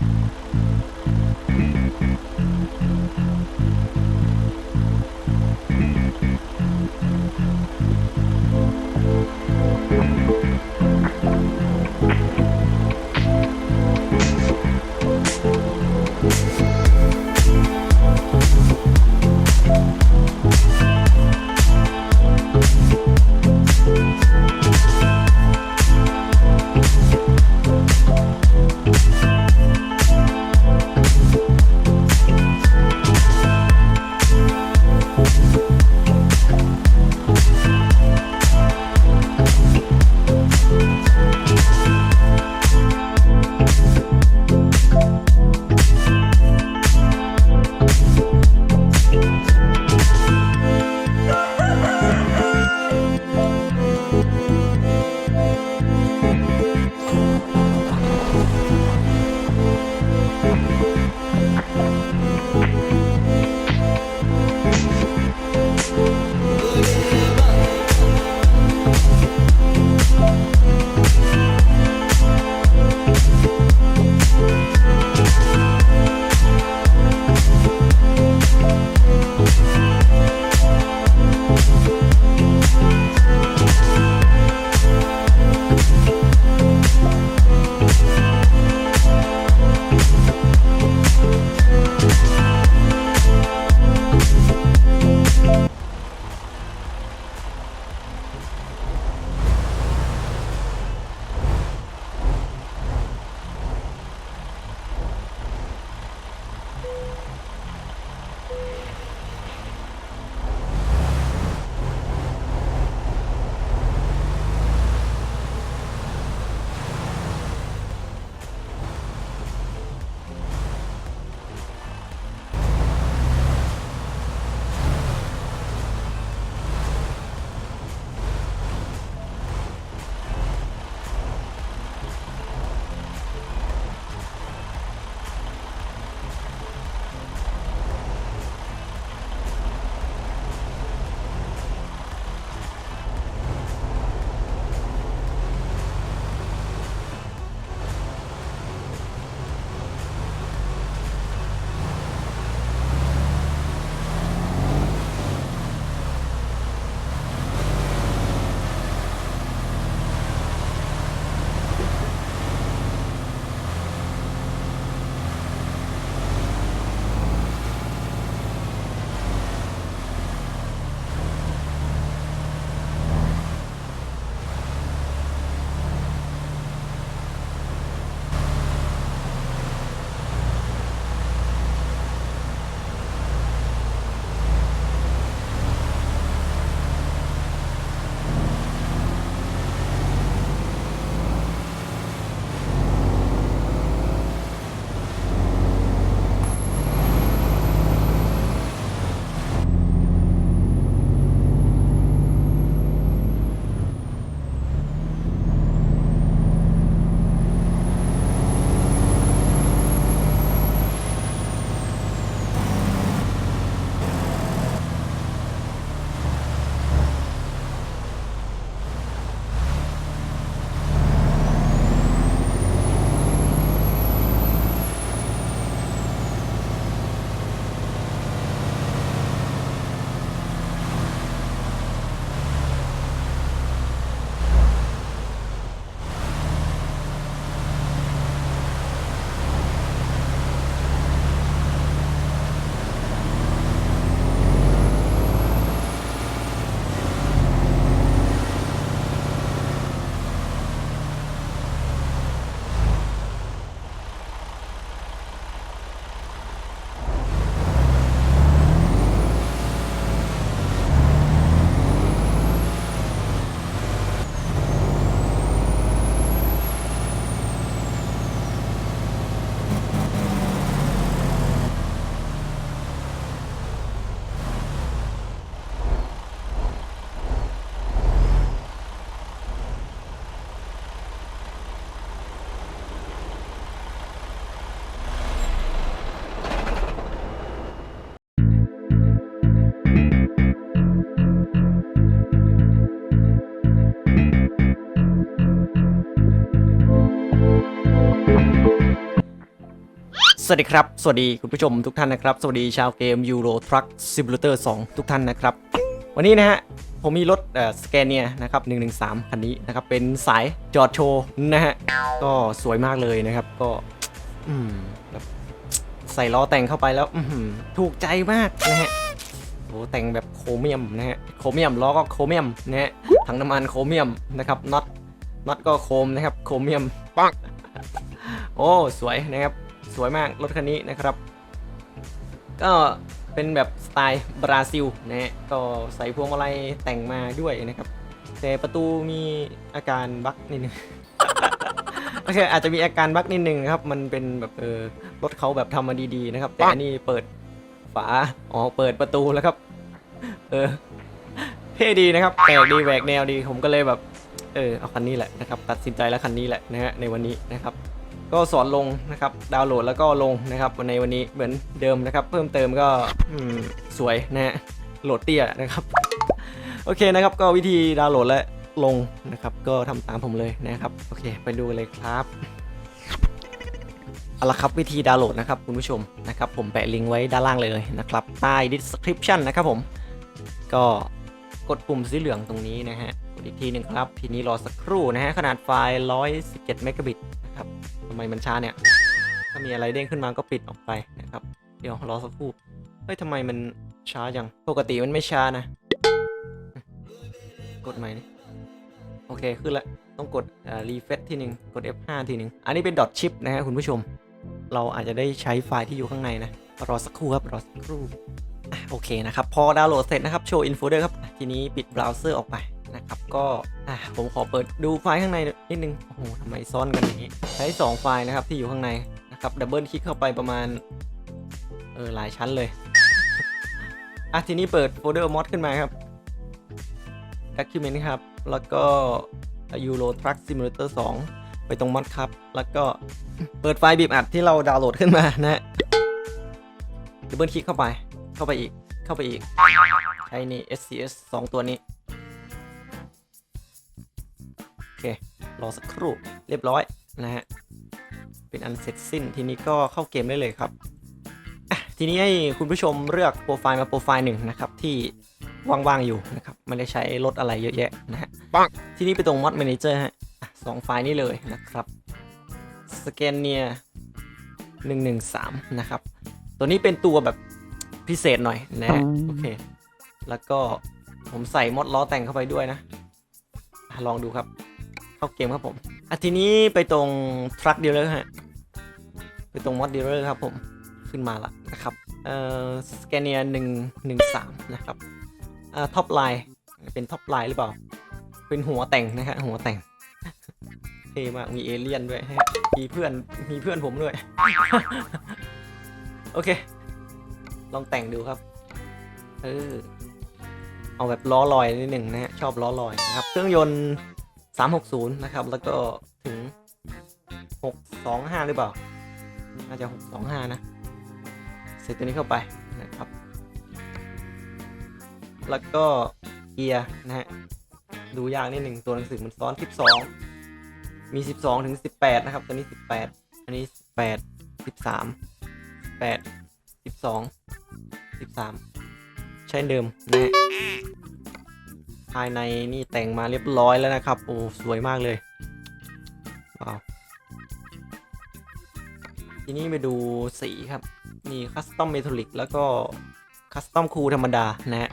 Thank you. สวัสดีครับ สวัสดีคุณผู้ชมทุกท่านนะครับ สวัสดีชาวเกม Euro Truck Simulator 2 ทุกท่านนะครับ วันนี้นะฮะ ผมมีรถสแกนเนียนะครับ 113 คันนี้นะครับ เป็นสายจอดโชว์นะฮะ ก็สวยมากเลยนะครับ ก็อืมแบบใส่ล้อแต่งเข้าไปแล้วอือหือถูกใจมากนะฮะโอ้แต่งแบบโครเมียมนะฮะ โครเมียมล้อก็โครเมียมนะฮะ ถังน้ำมันโครเมียมนะครับน็อตน็อตก็โครมนะครับ โครเมียมปังโอ้สวยนะครับ สวยมากรถคันนี้นะครับ ก็เป็นแบบสไตล์บราซิลนะฮะก็ใส่พวงมาลัยแต่งมาด้วยนะครับ แต่ประตูมีอาการบั๊กนิดนึงโอเคอาจจะมีอาการบั๊กนิดนึงนะครับ มันเป็นแบบเออรถเขาแบบทำมาดีๆนะครับ แต่อันนี้เปิดฝาอ๋อเปิดประตูแล้วครับ เออเท่ดีนะครับแปลกดีแหวกแนวดีผมก็เลยแบบเออเอาคันนี้แหละนะครับ ตัดสินใจแล้วคันนี้แหละนะฮะในวันนี้นะครับ ก็สอนลงนะครับดาวน์โหลดแล้วก็ลงนะครับในวันนี้เหมือนเดิมนะครับ เพิ่มเติมก็สวยนะฮะโหลดเตี้ยนะครับ โอเคนะครับ ก็วิธีดาวน์โหลดและลงนะครับ ก็ทำตามผมเลยนะครับ โอเค ไปดูกันเลยครับเอาละครับวิธีดาวน์โหลดนะครับคุณผู้ชมนะครับ ผมแปะลิงก์ไว้ด้านล่างเลยนะครับใต้ description นะครับผม ก็กดปุ่มสีเหลืองตรงนี้นะฮะกดอีกทีหนึ่งครับ ทีนี้รอสักครู่นะฮะขนาดไฟล์ 117 เมกะบิต ไมมันช้าเนี่ย ถ้ามีอะไรเด้งขึ้นมาก็ปิดออกไปนะครับ เดี๋ยวรอสักครู่เฮ้ยทำไมมันช้าจัง ปกติมันไม่ช้านะ กดใหม่นี่โอเคขึ้นละต้องกดรีเฟซทีหนึ่งกด F5 ทีหนึ่งอันนี้เป็นดอทชิปนะฮะคุณผู้ชม เราอาจจะได้ใช้ไฟล์ที่อยู่ข้างในนะ รอสักครู่ครับ รอสักครู่โอเคนะครับ พอดาวน์โหลดเสร็จนะครับ โชว์อินโฟเดอร์ครับ ทีนี้ปิดเบราว์เซอร์ออกไป ครับก็อะผมขอเปิดดูไฟล์ข้างในนิดนึงโอ้โหทำไมซ่อนกันอย่างนี้ใช้ 2 ไฟล์นะครับที่อยู่ข้างในนะครับดับเบิลคลิกเข้าไปประมาณเออหลายชั้นเลยอะทีนี้เปิดโฟลเดอร์มอดขึ้นมาครับ Document ครับ แล้วก็ Euro Truck Simulator 2 ไปตรงมอดครับ แล้วก็เปิดไฟล์บีบอัดที่เราดาวน์โหลดขึ้นมานะฮะดับเบิลคลิกเข้าไป เข้าไปอีก เข้าไปอีก ใช้นี่ SCS 2 ตัวนี้ เค รอสักครู่เรียบร้อยนะฮะ เป็นอันเสร็จสิ้นทีนี้ก็เข้าเกมได้เลยครับอะทีนี้ให้คุณผู้ชมเลือกโปรไฟล์มาโปรไฟล์หนึ่งนะครับที่ว่างๆอยู่นะครับไม่ได้ใช้รถอะไรเยอะแยะนะฮะปังทีนี้ไปตรง Mod Manager ฮะอะสองไฟล์นี้เลยนะครับสแกนเนีย113นะครับ ตัวนี้เป็นตัวแบบพิเศษหน่อยนะฮะโอเค แล้วก็ผมใส่มอดล้อแต่งเข้าไปด้วยนะอะลองดูครับ เข้าเกมครับผมอะทีนี้ไปตรง Truck Dealer ฮะไปตรง Mod Dealer ครับผมขึ้นมาละนะครับเอ่อสแกนเนีย113นะครับอ่าท็อปไลน์เป็นท็อปไลน์หรือเปล่า เป็นหัวแต่งนะฮะหัวแต่งเท่มากมีเอเลี่ยนด้วยฮะมีเพื่อนมีเพื่อนผมด้วย โอเค ลองแต่งดูครับเออเอาแบบล้อลอยนิดหนึ่งนะฮะชอบล้อลอยนะครับ เครื่องยนต์ 360 นะครับ แล้วก็ถึง 625 หรือเปล่าน่าจะ 625 นะ เสร็จตัวนี้เข้าไปนะครับ แล้วก็เกียร์นะฮะ ดูยากนิดหนึ่งตัวหนังสือมันซ้อน 12 มี 12 ถึง 18 นะครับ ตัวนี้ 18 อันนี้ 18 13 8 12 13 ใช่เดิมนะฮะายในนี่แต่งมาเรียบร้อยแล้วนะครับ โอ้สวยมากเลยว้าวทีนี้ไปดูสีครับ มีคัสตอมเมทัลลิกแล้วก็คัสตอมคูธรรมดานะฮะ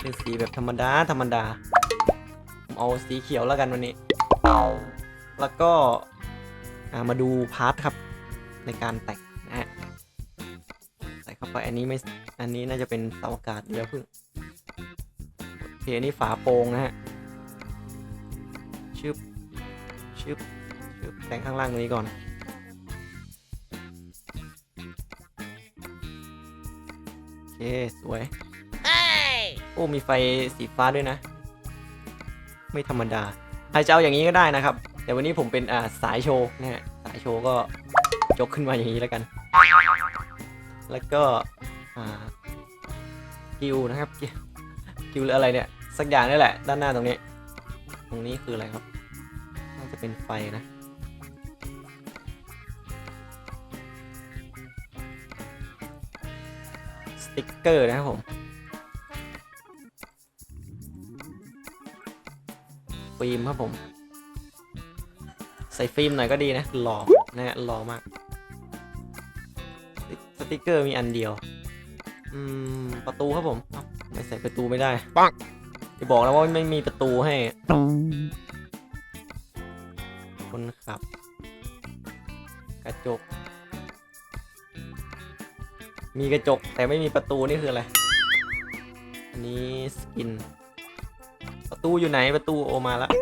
เป็นสีแบบธรรมดาธรรมดา ผมเอาสีเขียวแล้วกันวันนี้ แล้วก็มาดูพาร์ทครับ ในการแต่งนะฮะใส่เข้าไปอันนี้ไม่ อันนี้น่าจะเป็นเสาอากาศเดี๋ยวพึ่ง เคอันนี้ฝาโปรงนะฮะชึบชึบชึบแต่งข้างล่างตรงนี้ก่อน โอเค สวยโอ้มีไฟสีฟ้าด้วยนะ ไม่ธรรมดาใครจะเอาอย่างนี้ก็ได้นะครับ แต่วันนี้ผมเป็นอ่าสายโชว์นะฮะสายโชว์ก็ยกขึ้นมาอย่างนี้แล้วกัน แล้วก็อ่ากิวนะครับ กิวกิวหรืออะไรเนี่ย สักอย่างนี่แหละ ด้านหน้าตรงนี้ ตรงนี้คืออะไรครับน่าจะเป็นไฟนะสติ๊กเกอร์นะครับผมฟิล์มครับผม ใส่ฟิล์มหน่อยก็ดีนะหล่อนะฮะหล่อมากสติ๊กเกอร์มีอันเดียว อืม ประตูครับผม ใส่ประตูไม่ได้ปังจะบอกแล้วว่าไม่มีประตูให้ คนขับ กระจก มีกระจกแต่ไม่มีประตูนี่คืออะไร อันนี้สกิน ประตูอยู่ไหนประตูโอมาแล้ว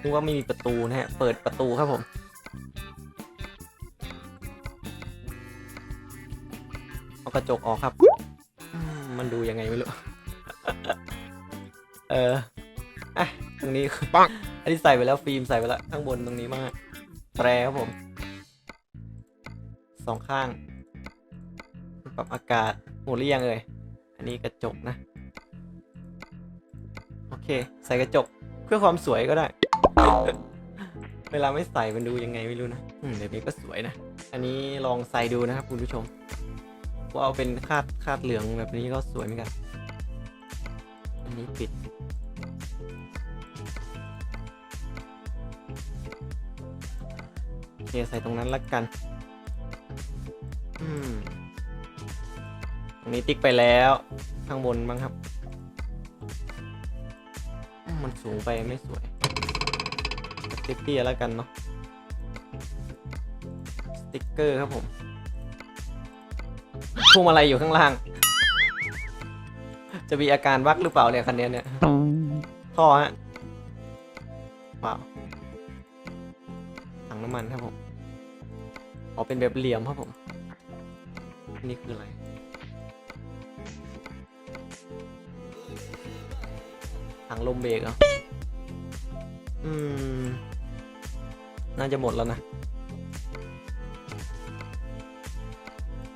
นึกว่าไม่มีประตูนะฮะ เปิดประตูครับผมเอากระจกออกครับอืมมัน ดูยังไงไม่รู้ เออ อะ ตรงนี้ปังอันนี้ใส่ไปแล้วฟิล์มใส่ไปแล้วข้างบนตรงนี้มากแตรครับผม สองข้าง ปรับอากาศหมดหรือยังเอ่ยอันนี้กระจกนะ โอเค ใส่กระจกเพื่อความสวยก็ได้ เวลาไม่ใส่มันดูยังไงไม่รู้นะ อืมเดี๋ยวนี้ก็สวยนะ อันนี้ลองใส่ดูนะครับคุณผู้ชม ว่าเอาเป็นคาดคาดเหลืองแบบนี้ก็สวยเหมือนกัน อันนี้ปิด โอเคใส่ตรงนั้นละกัน อืม ตรงนี้ติ๊กไปแล้ว ข้างบนบ้างครับมมันสูงไปไม่สวยติ๊กเตี้ยแล้วกันเนาะ สติ๊กเกอร์ครับผม พวงมาลัยอยู่ข้างล่าง จะมีอาการวักหรือเปล่าเนี่ยคันนี้เนี่ยท่อฮะเปล่าถังน้ำมันครับผมอ๋อเป็นแบบเหลี่ยมครับผมนี่คืออะไรถังลมเบรกเหรออืม น่าจะหมดแล้วนะ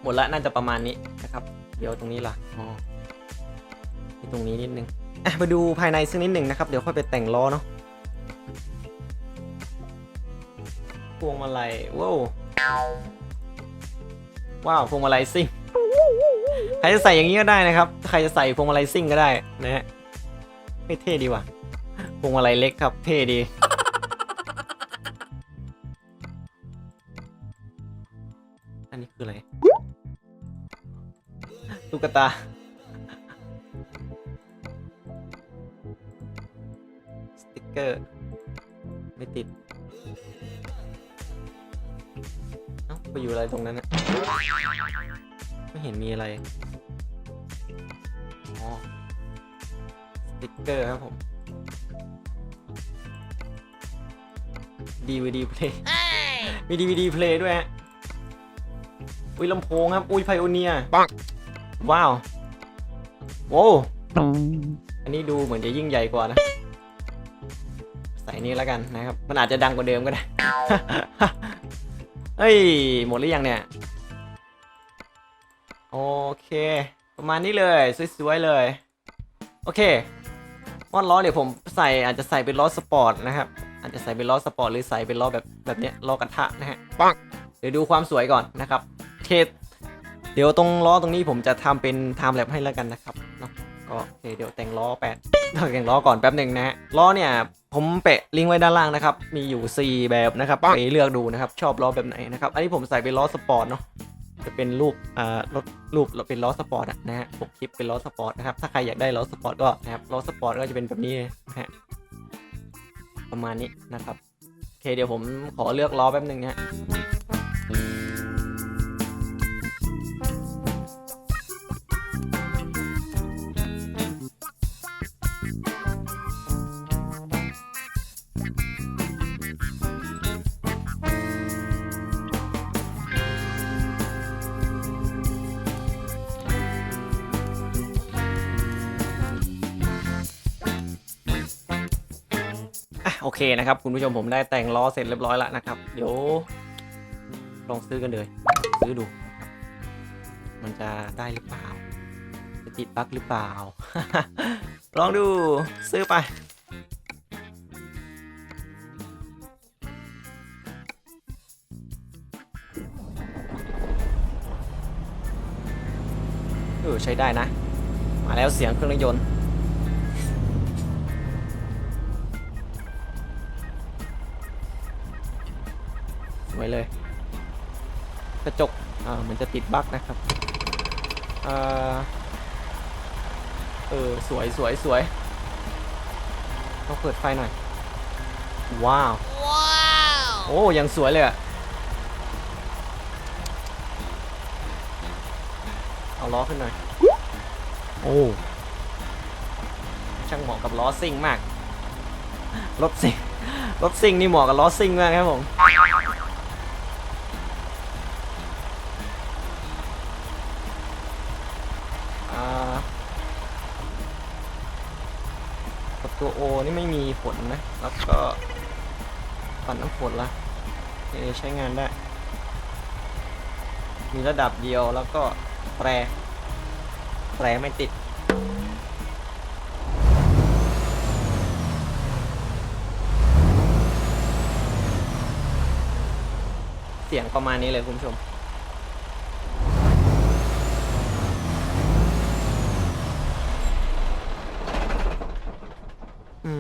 หมดละน่าจะประมาณนี้นะครับ เดี๋ยวตรงนี้ล่ะอ๋อมีตรงนี้นิดนึงอะมาดูภายในสักนิดหนึ่งนะครับ เดี๋ยวค่อยไปแต่งล้อเนาะพวงมาลัยว้าวว้าวพวงมาลัยซิ่งใครจะใส่อย่างนี้ก็ได้นะครับถ้าใครจะใส่พวงมาลัยซิ่งก็ได้นะฮะไม่เท่ดีว่ะพวงมาลัยเล็กครับ เท่ดี ตุ๊กตา สติกเกอร์ ไม่ติด เอ้าไปอยู่อะไรตรงนั้นนะไม่เห็นมีอะไร อ๋อ สติกเกอร์ครับผม DVD play มี DVD play ด้วยฮะอุ้ยลำโพงครับ อุ้ยไพโอเนียปัง ว้าวโว้วอันนี้ดูเหมือนจะยิ่งใหญ่กว่านะ ใส่นี้แล้วกันนะครับ มันอาจจะดังกว่าเดิมก็ได้ เฮ้ย หมดหรือยังเนี่ย โอเค ประมาณนี้เลย สวยๆเลย โอเคมอนล้อเดี๋ยวผมใส่อาจจะใส่เป็นล้อสปอร์ตนะครับ อาจจะใส่เป็นล้อสปอร์ตหรือใส่เป็นล้อแบบแบบเนี้ยล้อกระทะนะฮะปังเดี๋ยวดูความสวยก่อนนะครับโอเค เดี๋ยวตรงล้อตรงนี้ผมจะทำเป็นไทม์แลปให้แล้วกันนะครับเนาะก็โอเคเดี๋ยวแต่งล้อแปดแต่งล้อก่อนแป๊บหนึ่งนะฮะล้อเนี่ยผมแปะลิงก์ไว้ด้านล่างนะครับ มีอยู่ 4 แบบนะครับไปเลือกดูนะครับ ชอบล้อแบบไหนนะครับ อันนี้ผมใส่เป็นล้อสปอร์ตเนาะจะเป็นรูปอ่ารถรูปเป็นล้อสปอร์ตอะนะฮะปกคลิปเป็นล้อสปอร์ตนะครับ ถ้าใครอยากได้ล้อสปอร์ตก็นะครับล้อสปอร์ตก็จะเป็นแบบนี้นะฮะประมาณนี้นะครับโอเคเดี๋ยวผมขอเลือกล้อแป๊บหนึ่งนะฮะ นะครับ คุณผู้ชมผมได้แต่งล้อเสร็จเรียบร้อยแล้วนะครับ เดี๋ยวลองซื้อกันเลย ซื้อดู มันจะได้หรือเปล่า จะติดบั๊กหรือเปล่า ลองดูซื้อไปเออใช้ได้นะ มาแล้วเสียงเครื่องยนต์ สวยเลย กระจกอ่าเหมือนจะติดบั๊กนะครับอ่าเออสวยสวยสวยต้องเปิดไฟหน่อยว้าว โอ้ยังสวยเลยอะเอาล้อขึ้นหน่อย โอ้ช่างเหมาะกับล้อซิ่งมาก รถซิ่ง รถซิ่งนี่เหมาะกับล้อซิ่งมากครับผม อ่ากับ ตัวโอนี่ไม่มีผลนะ แล้วก็ปัดน้ำฝนละเอใช้งานได้ มีระดับเดียวแล้วก็แปร แปรไม่ติดเสียงประมาณนี้เลยคุณผู้ชม อื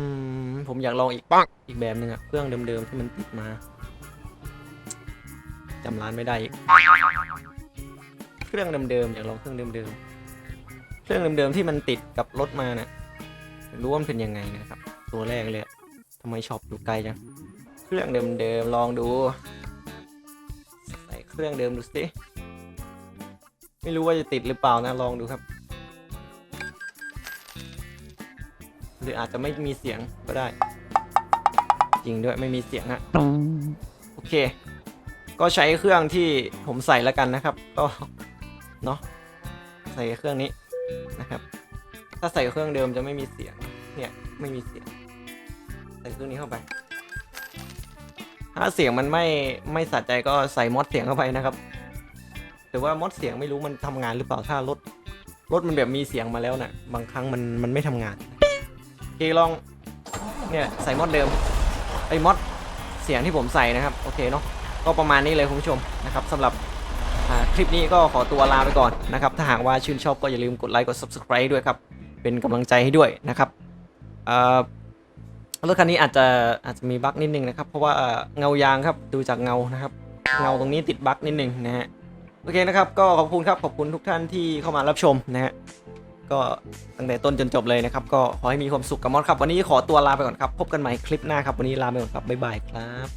ม ผม อยากลองอีกปังอีกแบบหนึ่งอะเครื่องเดิมๆที่มันติดมาจำร้านไม่ได้อีก เครื่องเดิมๆอยากลองเครื่องเดิมๆเครื่องเดิมๆที่มันติดกับรถมาเนี่ยรู้ว่ามันเป็นยังไงนะครับ ตัวแรกเลยทำไมช็อปอยู่ไกลจังเครื่องเดิมๆลองดูใส่เครื่องเดิมดูสิไม่รู้ว่าจะติดหรือเปล่านะลองดูครับ หรืออาจจะไม่มีเสียงก็ได้ จริงด้วยไม่มีเสียงฮะโอเค ก็ใช้เครื่องที่ผมใส่แล้วกันนะครับ ก็เนาะใส่เครื่องนี้นะครับ ถ้าใส่เครื่องเดิมจะไม่มีเสียงเนี่ยไม่มีเสียง ใส่เครื่องนี้เข้าไป ถ้าเสียงมันไม่ไม่สะใจก็ใส่มอดเสียงเข้าไปนะครับ แต่ว่ามอดเสียงไม่รู้มันทำงานหรือเปล่าถ้ารถรถมันแบบมีเสียงมาแล้วนะ่ะ บางครั้งมันมันไม่ทำงานโอเคลองเนี่ยใส่มอดเดิมไอ้มอดเสียงที่ผมใส่นะครับโอเคเนาะก็ประมาณนี้เลยคุณผู้ชมนะครับสำหรับคลิปนี้ก็ขอตัวลาไปก่อนนะครับถ้าหากว่าชื่นชอบก็อย่าลืมกดไลค์กด subscribe ด้วยครับเป็นกำลังใจให้ด้วยนะครับรถคันนี้อาจจะอาจจะมีบั๊กนิดนึงนะครับเพราะว่าเงายางครับดูจากเงานะครับเงาตรงนี้ติดบั๊กนิดนึงนะฮะโอเคนะครับก็ขอบคุณครับขอบคุณทุกท่านที่เข้ามารับชมนะฮะ ก็ตั้งแต่ต้นจนจบเลยนะครับ ก็ขอให้มีความสุขกับมอสครับ วันนี้ขอตัวลาไปก่อนครับ พบกันใหม่คลิปหน้าครับ วันนี้ลาไปก่อนครับ บ๊ายบายครับ